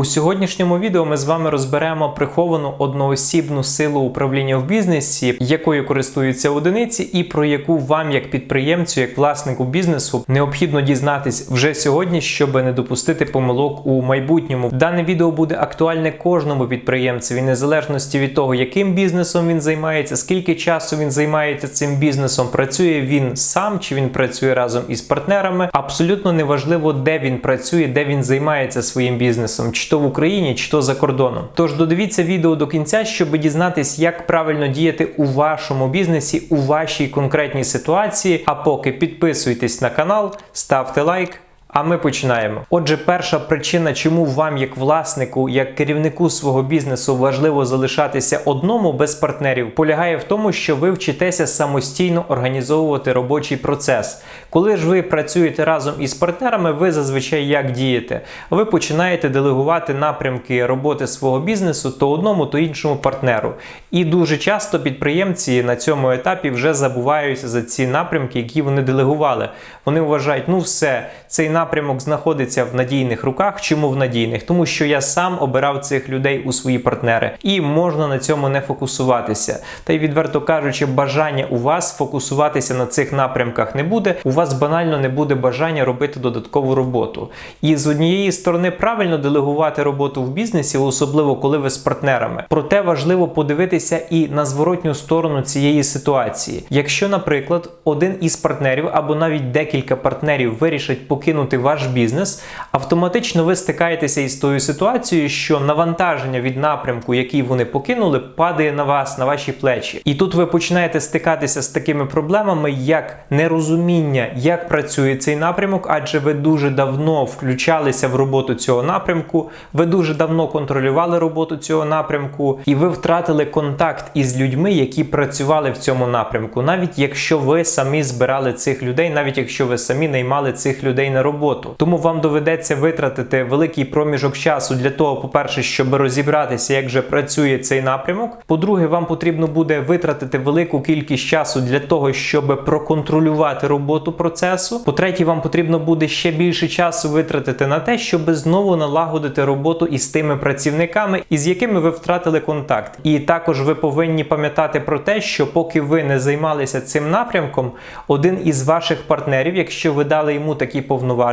У сьогоднішньому відео ми з вами розберемо приховану одноосібну силу управління в бізнесі, якою користуються одиниці, і про яку вам, як підприємцю, як власнику бізнесу, необхідно дізнатись вже сьогодні, щоб не допустити помилок у майбутньому. Дане відео буде актуальне кожному підприємцеві, незалежності від того, яким бізнесом він займається, скільки часу він займається цим бізнесом, працює він сам чи він працює разом із партнерами. Абсолютно неважливо, де він працює, де він займається своїм бізнесом, чи то в Україні, чи то за кордоном. Тож додивіться відео до кінця, щоб дізнатись, як правильно діяти у вашому бізнесі, у вашій конкретній ситуації. А поки підписуйтесь на канал, ставте лайк. А ми починаємо. Отже, перша причина, чому вам, як власнику, як керівнику свого бізнесу, важливо залишатися одному без партнерів, полягає в тому, що ви вчитеся самостійно організовувати робочий процес. Коли ж ви працюєте разом із партнерами, ви зазвичай як дієте? Ви починаєте делегувати напрямки роботи свого бізнесу то одному, то іншому партнеру. І дуже часто підприємці на цьому етапі вже забуваються за ці напрямки, які вони делегували. Вони вважають, ну все, цей напрямок знаходиться в надійних руках. Чому в надійних? Тому що я сам обирав цих людей у свої партнери, і можна на цьому не фокусуватися. Та й відверто кажучи, бажання у вас фокусуватися на цих напрямках не буде. У вас банально не буде бажання робити додаткову роботу. І з однієї сторони правильно делегувати роботу в бізнесі, особливо коли ви з партнерами. Проте важливо подивитися і на зворотню сторону цієї ситуації. Якщо, наприклад, один із партнерів або навіть декілька партнерів вирішать покинути ваш бізнес, автоматично ви стикаєтеся із тою ситуацією, що навантаження від напрямку, який вони покинули, падає на вас, на ваші плечі. І тут ви починаєте стикатися з такими проблемами, як нерозуміння, як працює цей напрямок, адже ви дуже давно включалися в роботу цього напрямку, ви дуже давно контролювали роботу цього напрямку, і ви втратили контакт із людьми, які працювали в цьому напрямку, навіть якщо ви самі збирали цих людей, навіть якщо ви самі наймали цих людей на роботу. Тому вам доведеться витратити великий проміжок часу для того, по-перше, щоб розібратися, як же працює цей напрямок. По-друге, вам потрібно буде витратити велику кількість часу для того, щоб проконтролювати роботу процесу. По-третє, вам потрібно буде ще більше часу витратити на те, щоб знову налагодити роботу із тими працівниками, із якими ви втратили контакт. І також ви повинні пам'ятати про те, що поки ви не займалися цим напрямком, один із ваших партнерів, якщо ви дали йому такі повноваження,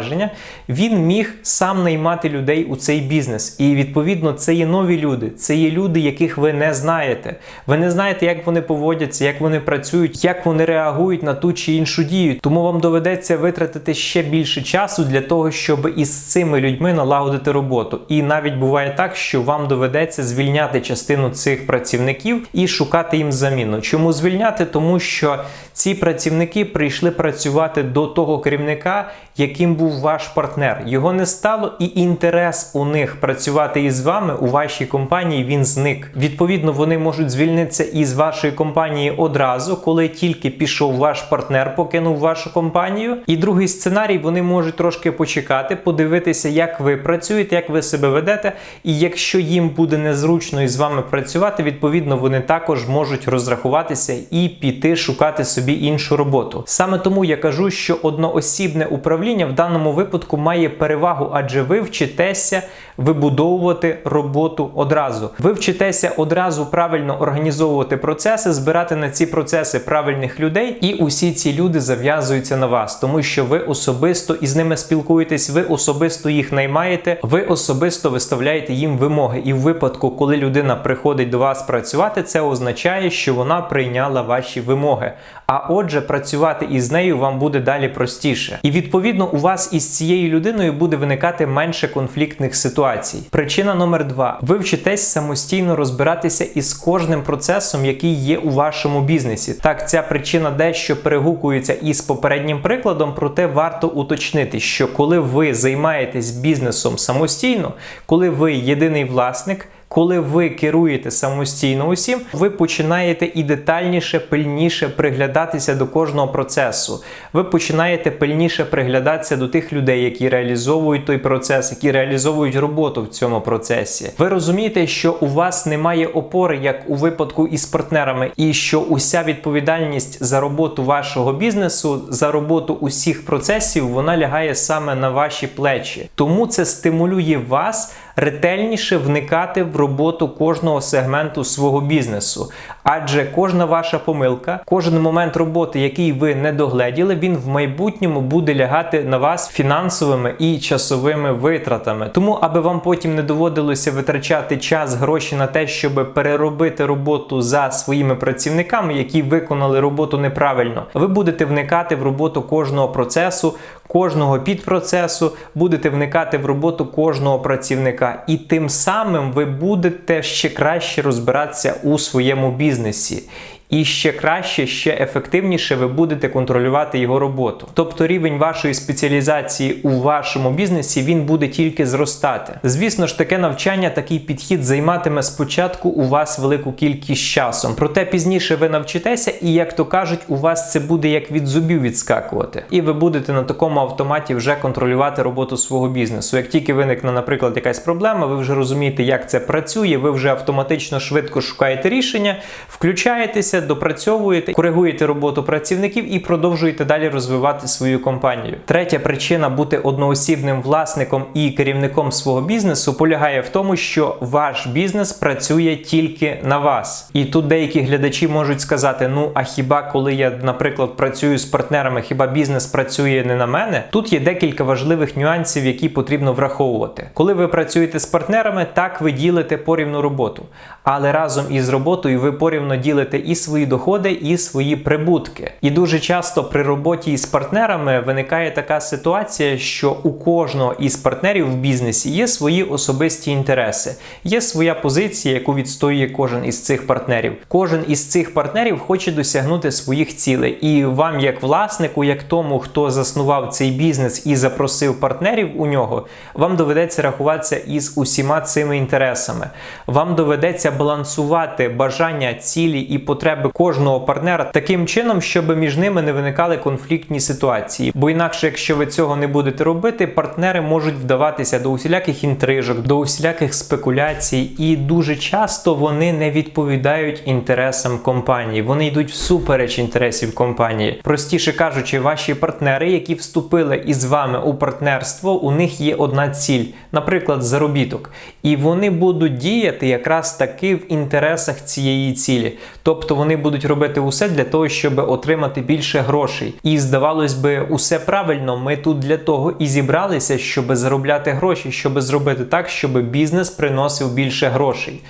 він міг сам наймати людей у цей бізнес. І відповідно це є нові люди, це є люди, яких ви не знаєте. Ви не знаєте, як вони поводяться, як вони працюють, як вони реагують на ту чи іншу дію. Тому вам доведеться витратити ще більше часу для того, щоб із цими людьми налагодити роботу. І навіть буває так, що вам доведеться звільняти частину цих працівників і шукати їм заміну. Чому звільняти? Тому що ці працівники прийшли працювати до того керівника, яким був ваш партнер. Його не стало, і інтерес у них працювати із вами у вашій компанії він зник. Відповідно, вони можуть звільнитися із вашої компанії одразу, коли тільки пішов ваш партнер, покинув вашу компанію. І другий сценарій вони можуть трошки почекати, подивитися, як ви працюєте, як ви себе ведете. І якщо їм буде незручно із вами працювати, відповідно вони також можуть розрахуватися і піти шукати собі іншу роботу. Саме тому я кажу, що одноосібне управління в даному випадку має перевагу, адже ви вчитеся вибудовувати роботу одразу. Ви вчитеся одразу правильно організовувати процеси, збирати на ці процеси правильних людей, і усі ці люди зав'язуються на вас, тому що ви особисто із ними спілкуєтесь, ви особисто їх наймаєте, ви особисто виставляєте їм вимоги. І в випадку, коли людина приходить до вас працювати, це означає, що вона прийняла ваші вимоги. А отже, працювати із нею вам буде далі простіше. І відповідно у вас із цією людиною буде виникати менше конфліктних ситуацій. Причина номер два: ви вчитесь самостійно розбиратися із кожним процесом, який є у вашому бізнесі. Так, ця причина дещо перегукується із попереднім прикладом, проте варто уточнити, що коли ви займаєтесь бізнесом самостійно, коли ви єдиний власник. Коли ви керуєте самостійно усім, ви починаєте і детальніше, пильніше приглядатися до кожного процесу. Ви починаєте пильніше приглядатися до тих людей, які реалізовують той процес, які реалізовують роботу в цьому процесі. Ви розумієте, що у вас немає опори, як у випадку із партнерами, і що уся відповідальність за роботу вашого бізнесу, за роботу усіх процесів, вона лягає саме на ваші плечі. Тому це стимулює вас ретельніше вникати в роботу кожного сегменту свого бізнесу. Адже кожна ваша помилка, кожен момент роботи, який ви не догледіли, він в майбутньому буде лягати на вас фінансовими і часовими витратами. Тому, аби вам потім не доводилося витрачати час, гроші на те, щоб переробити роботу за своїми працівниками, які виконали роботу неправильно, ви будете вникати в роботу кожного процесу, кожного підпроцесу, будете вникати в роботу кожного працівника, і тим самим ви будете ще краще розбиратися у своєму бізнесі. І ще краще, ще ефективніше ви будете контролювати його роботу. Тобто рівень вашої спеціалізації у вашому бізнесі він буде тільки зростати. Звісно ж, таке навчання, такий підхід займатиме спочатку у вас велику кількість часу. Проте пізніше ви навчитеся, і як то кажуть, у вас це буде як від зубів відскакувати. І ви будете на такому автоматі вже контролювати роботу свого бізнесу. Як тільки виникне, наприклад, якась проблема, ви вже розумієте, як це працює, ви вже автоматично швидко шукаєте рішення, включаєтеся, допрацьовуєте, коригуєте роботу працівників і продовжуєте далі розвивати свою компанію. Третя причина бути одноосібним власником і керівником свого бізнесу полягає в тому, що ваш бізнес працює тільки на вас. І тут деякі глядачі можуть сказати: ну а хіба коли я, наприклад, працюю з партнерами, хіба бізнес працює не на мене? Тут є декілька важливих нюансів, які потрібно враховувати. Коли ви працюєте з партнерами, так ви ділите порівну роботу, але разом із роботою ви порівно ділите і доходи, і свої прибутки. І дуже часто при роботі із партнерами виникає така ситуація, що у кожного із партнерів в бізнесі є свої особисті інтереси, є своя позиція, яку відстоює кожен із цих партнерів. Кожен із цих партнерів хоче досягнути своїх цілей, і вам, як власнику, як тому, хто заснував цей бізнес і запросив партнерів у нього, вам доведеться рахуватися із усіма цими інтересами. Вам доведеться балансувати бажання, цілі і потреби кожного партнера таким чином, щоб між ними не виникали конфліктні ситуації. Бо інакше, якщо ви цього не будете робити, партнери можуть вдаватися до усіляких інтрижок, до усіляких спекуляцій, і дуже часто вони не відповідають інтересам компанії. Вони йдуть всупереч інтересів компанії. Простіше кажучи, ваші партнери, які вступили із вами у партнерство, у них є одна ціль, наприклад, заробіток, і вони будуть діяти якраз таки в інтересах цієї цілі. Тобто вони будуть робити усе для того, щоб отримати більше грошей. І здавалось би, усе правильно. Ми тут для того і зібралися, щоб заробляти гроші, щоб зробити так, щоб бізнес приносив більше грошей.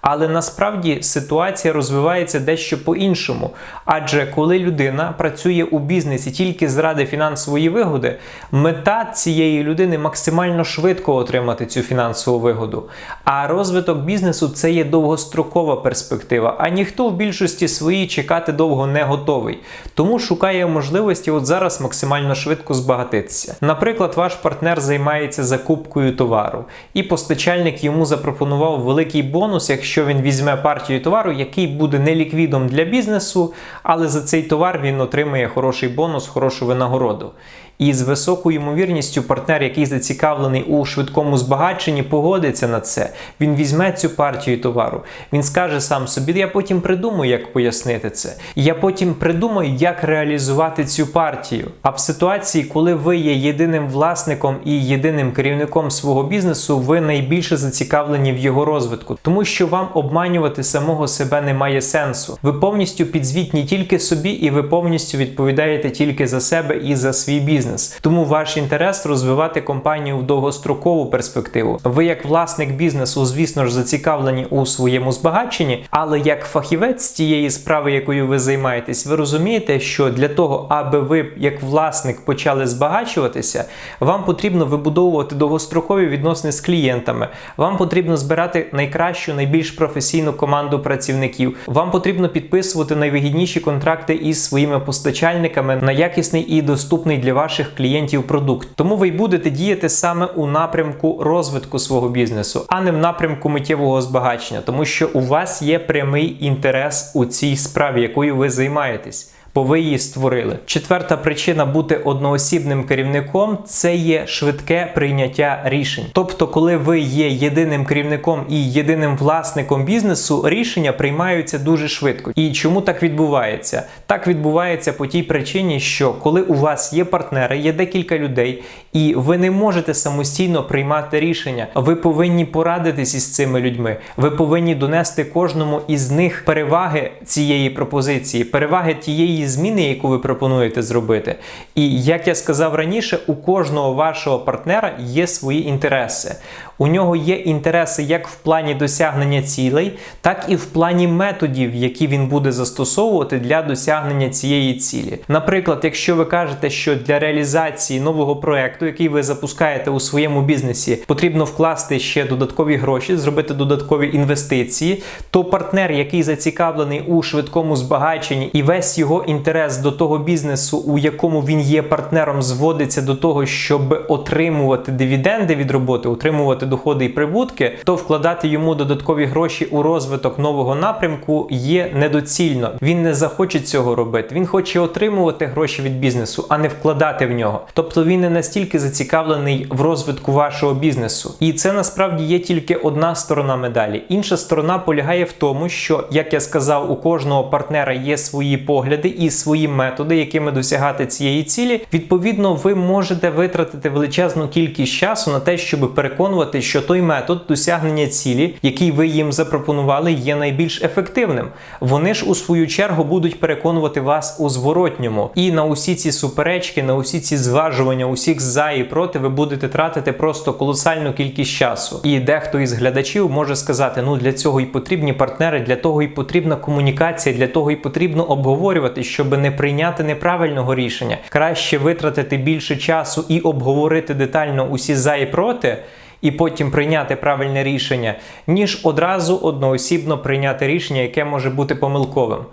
Але насправді ситуація розвивається дещо по-іншому. Адже коли людина працює у бізнесі тільки заради фінансової вигоди, мета цієї людини максимально швидко отримати цю фінансову вигоду. А розвиток бізнесу це є довгострокова перспектива. А ніхто в більшості своїй чекати довго не готовий. Тому шукає можливості от зараз максимально швидко збагатитися. Наприклад, ваш партнер займається закупкою товару, і постачальник йому запропонував великий бонус, якщо він візьме партію товару, який буде не ліквідом для бізнесу, але за цей товар він отримує хороший бонус, хорошу винагороду. І з високою ймовірністю партнер, який зацікавлений у швидкому збагаченні, погодиться на це. Він візьме цю партію товару. Він скаже сам собі: я потім придумаю, як пояснити це. Я потім придумаю, як реалізувати цю партію. А в ситуації, коли ви є єдиним власником і єдиним керівником свого бізнесу, ви найбільше зацікавлені в його розвитку, тому що вам обманювати самого себе немає сенсу. Ви повністю підзвітні тільки собі, і ви повністю відповідаєте тільки за себе і за свій бізнес бізнес. Тому ваш інтерес розвивати компанію в довгострокову перспективу. Ви, як власник бізнесу, звісно ж, зацікавлені у своєму збагаченні, але як фахівець тієї справи, якою ви займаєтесь, ви розумієте, що для того, аби ви, як власник, почали збагачуватися, вам потрібно вибудовувати довгострокові відносини з клієнтами. Вам потрібно збирати найкращу, найбільш професійну команду працівників. Вам потрібно підписувати найвигідніші контракти із своїми постачальниками на якісний і доступний для ваших ваших клієнтів продукт. Тому ви й будете діяти саме у напрямку розвитку свого бізнесу, а не в напрямку миттєвого збагачення, тому що у вас є прямий інтерес у цій справі, якою ви займаєтесь бо ви її створили. Четверта причина бути одноосібним керівником це є швидке прийняття рішень. Тобто, коли ви є єдиним керівником і єдиним власником бізнесу, рішення приймаються дуже швидко. І чому так відбувається? Так відбувається по тій причині, що коли у вас є партнери, є декілька людей, і ви не можете самостійно приймати рішення. Ви повинні порадитись із цими людьми. Ви повинні донести кожному із них переваги цієї пропозиції, переваги тієї зміни, яку ви пропонуєте зробити. І як я сказав раніше, у кожного вашого партнера є свої інтереси. У нього є інтереси як в плані досягнення цілей, так і в плані методів, які він буде застосовувати для досягнення цієї цілі. Наприклад, якщо ви кажете, що для реалізації нового проекту, який ви запускаєте у своєму бізнесі, потрібно вкласти ще додаткові гроші, зробити додаткові інвестиції, то партнер, який зацікавлений у швидкому збагаченні, і весь його інтерес до того бізнесу, у якому він є партнером, зводиться до того, щоб отримувати дивіденди від роботи, отримувати доходи і прибутки, то вкладати йому додаткові гроші у розвиток нового напрямку є недоцільно. Він не захоче цього робити. Він хоче отримувати гроші від бізнесу, а не вкладати в нього. Тобто він не настільки зацікавлений в розвитку вашого бізнесу. І це насправді є тільки одна сторона медалі. Інша сторона полягає в тому, що, як я сказав, у кожного партнера є свої погляди і свої методи, якими досягати цієї цілі. Відповідно, ви можете витратити величезну кількість часу на те, щоб переконувати, що той метод досягнення цілі, який ви їм запропонували, є найбільш ефективним. Вони ж у свою чергу будуть переконувати вас у зворотньому. І на усі ці суперечки, на усі ці зважування, усіх за і проти, ви будете тратити просто колосальну кількість часу. І дехто із глядачів може сказати: ну для цього і потрібні партнери, для того і потрібна комунікація, для того і потрібно обговорювати, щоб не прийняти неправильного рішення. Краще витратити більше часу і обговорити детально усі за і проти. І потім прийняти правильне рішення, ніж одразу одноосібно прийняти рішення, яке може бути помилковим.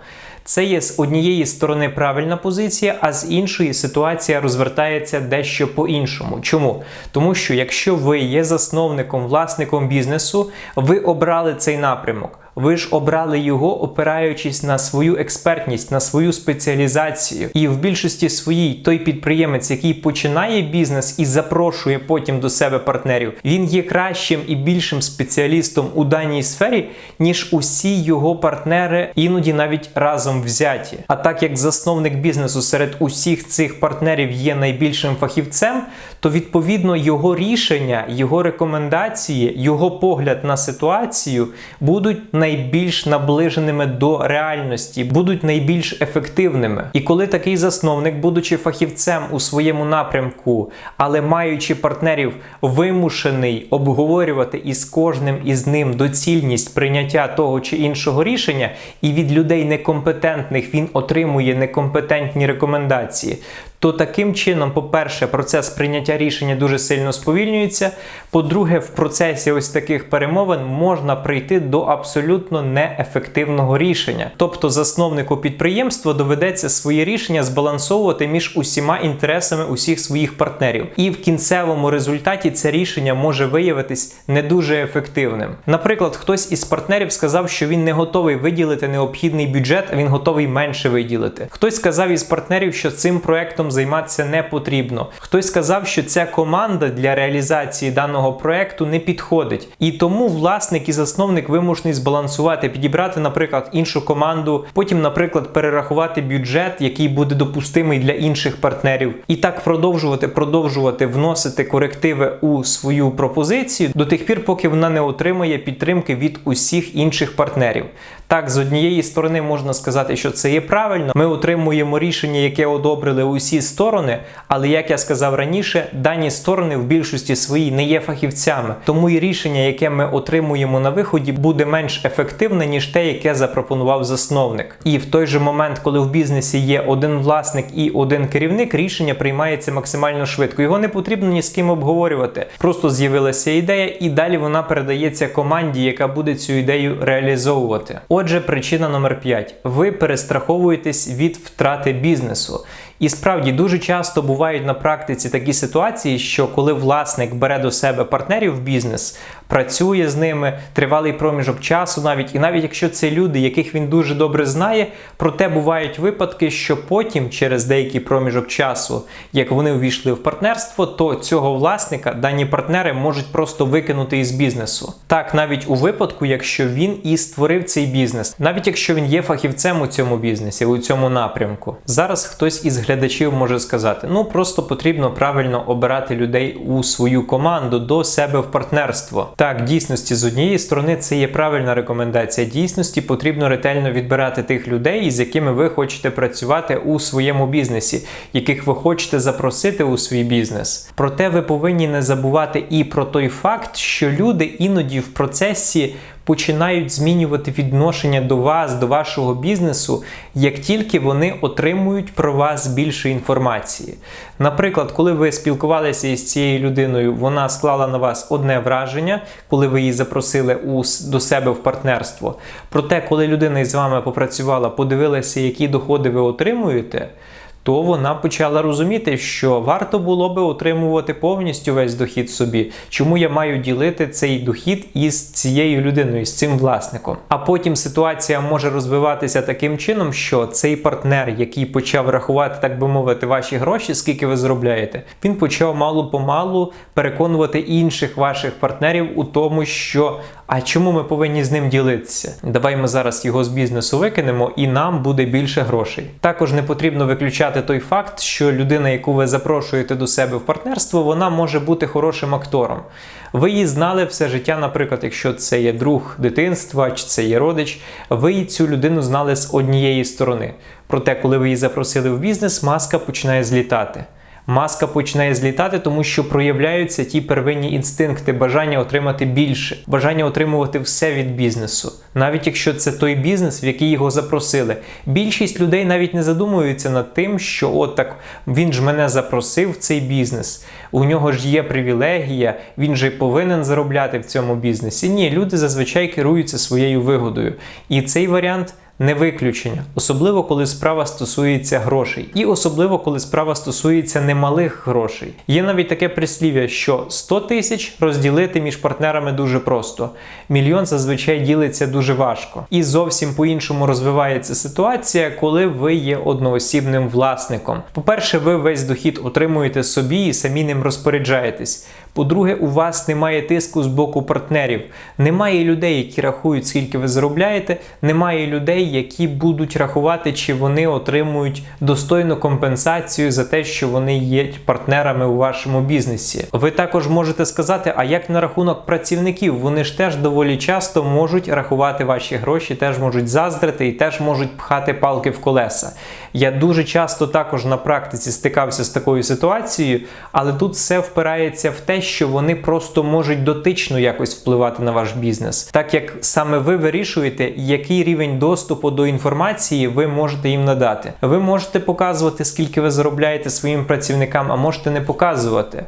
Це є з однієї сторони правильна позиція, а з іншої ситуація розвертається дещо по-іншому. Чому? Тому що якщо ви є засновником, власником бізнесу, ви обрали цей напрямок. Ви ж обрали його, опираючись на свою експертність, на свою спеціалізацію. І в більшості своїй той підприємець, який починає бізнес і запрошує потім до себе партнерів, він є кращим і більшим спеціалістом у даній сфері, ніж усі його партнери, іноді навіть разом взяті. А так як засновник бізнесу серед усіх цих партнерів є найбільшим фахівцем, то відповідно його рішення, його рекомендації, його погляд на ситуацію будуть найбільш наближеними до реальності, будуть найбільш ефективними. І коли такий засновник, будучи фахівцем у своєму напрямку, але маючи партнерів, вимушений обговорювати із кожним із ним доцільність прийняття того чи іншого рішення, і від людей некомпетентних він отримує некомпетентні рекомендації. То таким чином, по-перше, процес прийняття рішення дуже сильно сповільнюється. По-друге, в процесі ось таких перемовин можна прийти до абсолютно неефективного рішення. Тобто, засновнику підприємства доведеться свої рішення збалансовувати між усіма інтересами усіх своїх партнерів. І в кінцевому результаті це рішення може виявитись не дуже ефективним. Наприклад, хтось із партнерів сказав, що він не готовий виділити необхідний бюджет, а він готовий менше виділити. Хтось сказав із партнерів, що цим проектом займатися не потрібно. Хтось сказав, що ця команда для реалізації даного проекту не підходить. І тому власник і засновник вимушений збалансувати, підібрати, наприклад, іншу команду, потім, наприклад, перерахувати бюджет, який буде допустимий для інших партнерів, і так продовжувати, продовжувати вносити корективи у свою пропозицію до тих пір, поки вона не отримає підтримки від усіх інших партнерів. Так, з однієї сторони можна сказати, що це є правильно. Ми отримуємо рішення, яке одобрили усі сторони, але як я сказав раніше, дані сторони в більшості своїй не є фахівцями. Тому і рішення, яке ми отримуємо на виході, буде менш ефективне, ніж те, яке запропонував засновник. І в той же момент, коли в бізнесі є один власник і один керівник, рішення приймається максимально швидко. Його не потрібно ні з ким обговорювати. Просто з'явилася ідея, і далі вона передається команді, яка буде цю ідею реалізовувати. Отже, причина номер 5. Ви перестраховуєтесь від втрати бізнесу. І справді дуже часто бувають на практиці такі ситуації, що коли власник бере до себе партнерів в бізнес, працює з ними тривалий проміжок часу, навіть і навіть якщо це люди, яких він дуже добре знає, проте бувають випадки, що потім, через деякий проміжок часу, як вони увійшли в партнерство, то цього власника дані партнери можуть просто викинути із бізнесу. Так, навіть у випадку, якщо він і створив цей бізнес, навіть якщо він є фахівцем у цьому бізнесі, у цьому напрямку. Зараз хтось із глядачів може сказати: ну просто потрібно правильно обирати людей у свою команду до себе в партнерство. Так, дійсності з однієї сторони це є правильна рекомендація. Дійсності потрібно ретельно відбирати тих людей, з якими ви хочете працювати у своєму бізнесі, яких ви хочете запросити у свій бізнес. Проте ви повинні не забувати і про той факт, що люди іноді в процесі починають змінювати відношення до вас, до вашого бізнесу, як тільки вони отримують про вас більше інформації. Наприклад, коли ви спілкувалися із цією людиною, вона склала на вас одне враження, коли ви її запросили у, до себе в партнерство. Проте, коли людина із вами попрацювала, подивилася, які доходи ви отримуєте то вона почала розуміти, що варто було би отримувати повністю весь дохід собі. Чому я маю ділити цей дохід із цією людиною, з цим власником? А потім ситуація може розвиватися таким чином, що цей партнер, який почав рахувати, так би мовити, ваші гроші, скільки ви заробляєте, він почав мало помалу переконувати інших ваших партнерів у тому, що а чому ми повинні з ним ділитися? Давай ми зараз його з бізнесу викинемо, і нам буде більше грошей. Також не потрібно виключати той факт, що людина, яку ви запрошуєте до себе в партнерство, вона може бути хорошим актором. Ви її знали все життя, наприклад, якщо це є друг дитинства чи це є родич, ви цю людину знали з однієї сторони. Проте, коли ви її запросили в бізнес, маска починає злітати маска починає злітати, тому що проявляються ті первинні інстинкти, бажання отримати більше, бажання отримувати все від бізнесу, навіть якщо це той бізнес, в який його запросили. Більшість людей навіть не задумуються над тим, що от так він ж мене запросив в цей бізнес. У нього ж є привілегія, він же повинен заробляти в цьому бізнесі. Ні, люди зазвичай керуються своєю вигодою. І цей варіант не виключення, особливо коли справа стосується грошей, і особливо коли справа стосується немалих грошей. Є навіть таке прислів'я, що 100 тисяч розділити між партнерами дуже просто. Мільйон зазвичай ділиться дуже важко. І зовсім по-іншому розвивається ситуація, коли ви є одноосібним власником. По-перше, ви весь дохід отримуєте собі і самі ним розпоряджаєтесь. По-друге, у вас немає тиску з боку партнерів, немає людей, які рахують, скільки ви заробляєте, немає людей, які будуть рахувати, чи вони отримують достойну компенсацію за те, що вони є партнерами у вашому бізнесі. Ви також можете сказати, а як на рахунок працівників, вони ж теж доволі часто можуть рахувати ваші гроші, теж можуть заздрити і теж можуть пхати палки в колеса. Я дуже часто також на практиці стикався з такою ситуацією, але тут все впирається в те, що вони просто можуть дотично якось впливати на ваш бізнес, так як саме ви вирішуєте, який рівень доступу до інформації ви можете їм надати. Ви можете показувати, скільки ви заробляєте своїм працівникам, а можете не показувати.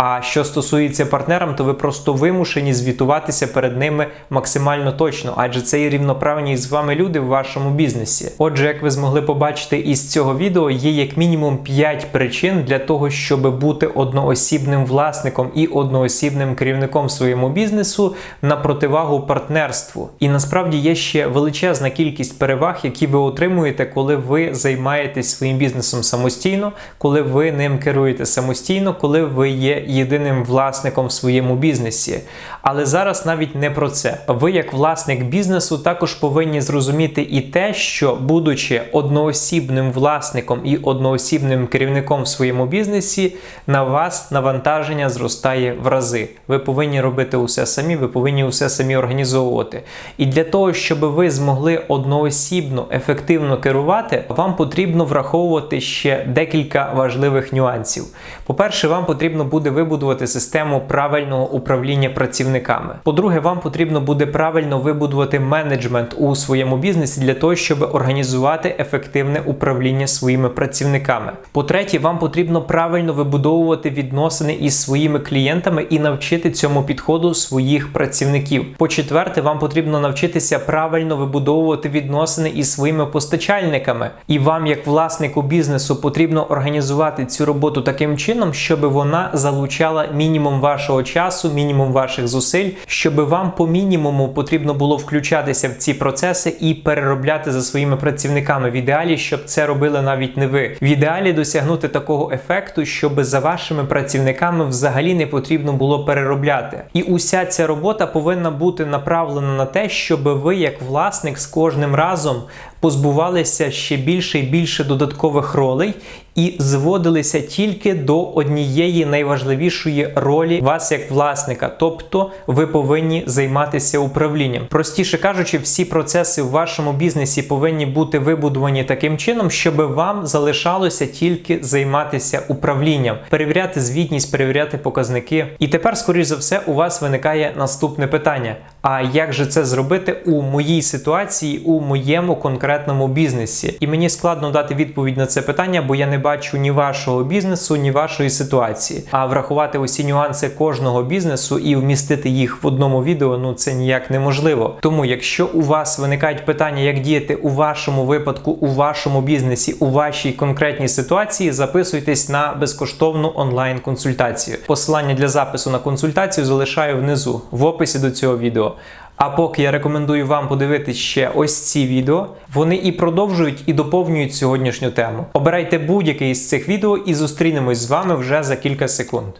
А що стосується партнерам, то ви просто вимушені звітуватися перед ними максимально точно, адже це є рівноправні з вами люди в вашому бізнесі. Отже, як ви змогли побачити із цього відео, є як мінімум 5 причин для того, щоб бути одноосібним власником і одноосібним керівником своєму бізнесу на противагу партнерству. І насправді є ще величезна кількість переваг, які ви отримуєте, коли ви займаєтесь своїм бізнесом самостійно, коли ви ним керуєте самостійно, коли ви є єдиним власником в своєму бізнесі. Але зараз навіть не про це. Ви, як власник бізнесу, також повинні зрозуміти і те, що, будучи одноосібним власником і одноосібним керівником в своєму бізнесі, на вас навантаження зростає в рази. Ви повинні робити усе самі, ви повинні усе самі організовувати. І для того, щоб ви змогли одноосібно ефективно керувати, вам потрібно враховувати ще декілька важливих нюансів. По-перше, вам потрібно буде вибудувати систему правильного управління працівниками. По-друге, вам потрібно буде правильно вибудувати менеджмент у своєму бізнесі для того, щоб організувати ефективне управління своїми працівниками. По-третє, вам потрібно правильно вибудовувати відносини із своїми клієнтами і навчити цьому підходу своїх працівників. По-четверте, вам потрібно навчитися правильно вибудовувати відносини із своїми постачальниками. І вам, як власнику бізнесу, потрібно організувати цю роботу таким чином, щоб вона залучала мінімум вашого часу, мінімум ваших зусиль, щоб вам по мінімуму потрібно було включатися в ці процеси і переробляти за своїми працівниками. В ідеалі, щоб це робили навіть не ви. В ідеалі досягнути такого ефекту, щоб за вашими працівниками взагалі не потрібно було переробляти. І уся ця робота повинна бути направлена на те, щоб ви, як власник, з кожним разом позбувалися ще більше і більше додаткових ролей і зводилися тільки до однієї найважливішої ролі вас як власника, тобто ви повинні займатися управлінням. Простіше кажучи, всі процеси в вашому бізнесі повинні бути вибудовані таким чином, щоб вам залишалося тільки займатися управлінням, перевіряти звітність, перевіряти показники. І тепер, скоріш за все, у вас виникає наступне питання: а як же це зробити у моїй ситуації, у моєму конкретному бізнесі? І мені складно дати відповідь на це питання, бо я не бачу ні вашого бізнесу, ні вашої ситуації. А врахувати усі нюанси кожного бізнесу і вмістити їх в одному відео, ну це ніяк неможливо. Тому, якщо у вас виникають питання, як діяти у вашому випадку, у вашому бізнесі, у вашій конкретній ситуації, записуйтесь на безкоштовну онлайн-консультацію. Посилання для запису на консультацію залишаю внизу в описі до цього відео. А поки я рекомендую вам подивитись ще ось ці відео, вони і продовжують і доповнюють сьогоднішню тему. Обирайте будь-яке із цих відео і зустрінемось з вами вже за кілька секунд.